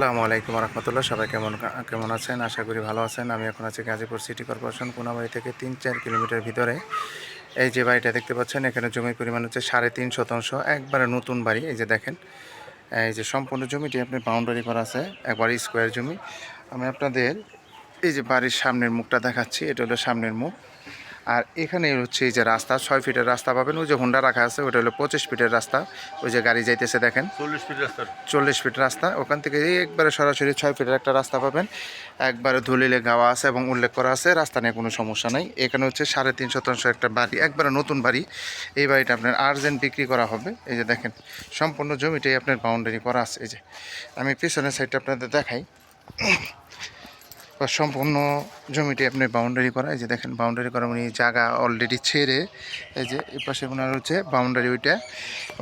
আসসালামু আলাইকুম রহমতুল্লাহ। সবাই কেমন কেমন আছেন? আশা করি ভালো আছেন। আমি এখন আছি গাজীপুর সিটি কর্পোরেশন, কোনাবাড়ি থেকে তিন চার কিলোমিটার ভিতরে। এই যে বাড়িটা দেখতে পাচ্ছেন, এখানে জমির পরিমাণ হচ্ছে সাড়ে তিন শতাংশ। একবারে নতুন বাড়ি, এই যে দেখেন। এই যে সম্পূর্ণ জমিটি আপনি বাউন্ডারি করা আছে, একবার স্কোয়ার জমি। আমি আপনাদের এই যে বাড়ির সামনের মুখটা দেখাচ্ছি, এটা হলো সামনের মুখ। আর এখানে হচ্ছে এই যে রাস্তা ছয় ফিটের রাস্তা পাবেন। ওই যে হোন্ডা রাখা আছে ওটা হলো পঁচিশ ফিটের রাস্তা। ওই যে গাড়ি যাইতেছে দেখেন। চল্লিশ ফিট রাস্তা। চল্লিশ ফিট রাস্তা। ওখান থেকে এই একবারে সরাসরি ছয় ফিটের একটা রাস্তা পাবেন। একবারে ধুলিলে গাওয়া আছে এবং উল্লেখ করা আছে রাস্তা নিয়ে কোনো সমস্যা নাই। এখানে হচ্ছে সাড়ে তিন শতাংশ একটা বাড়ি একবারে নতুন বাড়ি। এই বাড়িটা আপনার আর্জেন্ট বিক্রি করা হবে। এই যে দেখেন সম্পূর্ণ জমিটাই আপনার বাউন্ডারি করা আছে। এই যে আমি পিছনের সাইডটা আপনাদের দেখাই। বা সম্পূর্ণ জমিটি আপনি বাউন্ডারি করা এই যে দেখেন বাউন্ডারি করা উনি জায়গা অলরেডি ছেড়ে, এই যে এই পাশে ওনার হচ্ছে বাউন্ডারি ওইটা,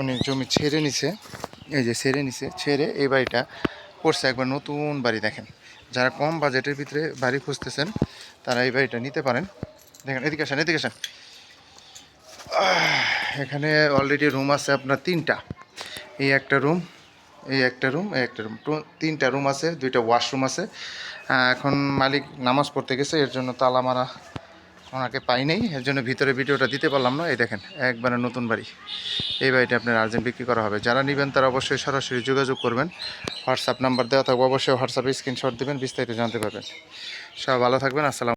উনি জমি ছেড়ে নিছে, এই যে ছেড়ে নিছে, ছেড়ে এই বাড়িটা করছে একবার নতুন বাড়ি, দেখেন। যারা কম বাজেটের ভিতরে বাড়ি খুঁজতেছেন, তারা এই বাড়িটা নিতে পারেন। দেখেন, এদিকে আসেন এদিকে আসেন। এখানে অলরেডি রুম আছে আপনার তিনটা। এই একটা রুম এই একটা রুম এই একটা রুম তিনটা রুম আছে, দুইটা ওয়াশরুম আছে। এখন মালিক নামাজ পড়তে গেছে, এর জন্য তালা মারা ওনাকে পাই নাই। এর জন্য ভিতরে ভিডিওটা দিতে পারলাম না। এই দেখেন, একবারে নতুন বাড়ি। এই বাড়িটা আপনার আর্জেন্ট বিক্রি করা হবে। যারা নেবেন তারা অবশ্যই সরাসরি যোগাযোগ করবেন। হোয়াটসঅ্যাপ নাম্বার দেওয়া থাকবে, অবশ্যই হোয়াটসঅ্যাপে স্ক্রিনশট দেবেন, বিস্তারিত জানতে পারবেন। সব ভালো থাকবেন, আসসালাম